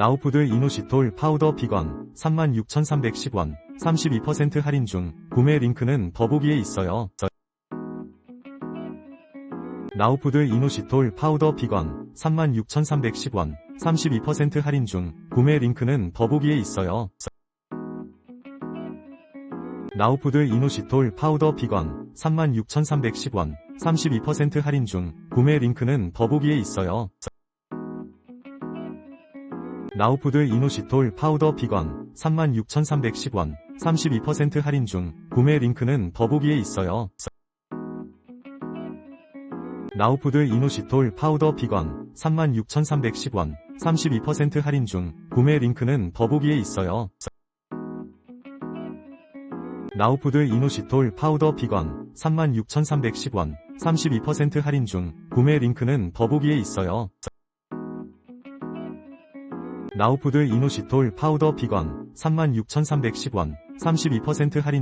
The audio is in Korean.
나우푸드 이노시톨 파우더 비건 36,310원 32% 할인 중 구매 링크는 더보기에 있어요. 나우푸드 이노시톨 파우더 비건 36,310원 32% 할인 중 구매 링크는 더보기에 있어요. 나우푸드 이노시톨 파우더 비건 36,310원 32% 할인 중 구매 링크는 더보기에 있어요. 나우푸드 이노시톨 파우더 비건 36,310원 32% 할인 중 구매 링크는 더보기에 있어요. 나우푸드 이노시톨 파우더 비건 36,310원 32% 할인 중 구매 링크는 더보기에 있어요. 나우푸드 이노시톨 파우더 비건 36,310원 32% 할인 중 구매 링크는 더보기에 있어요. 나우푸드 이노시톨 파우더 비건 36,310원 32% 할인 중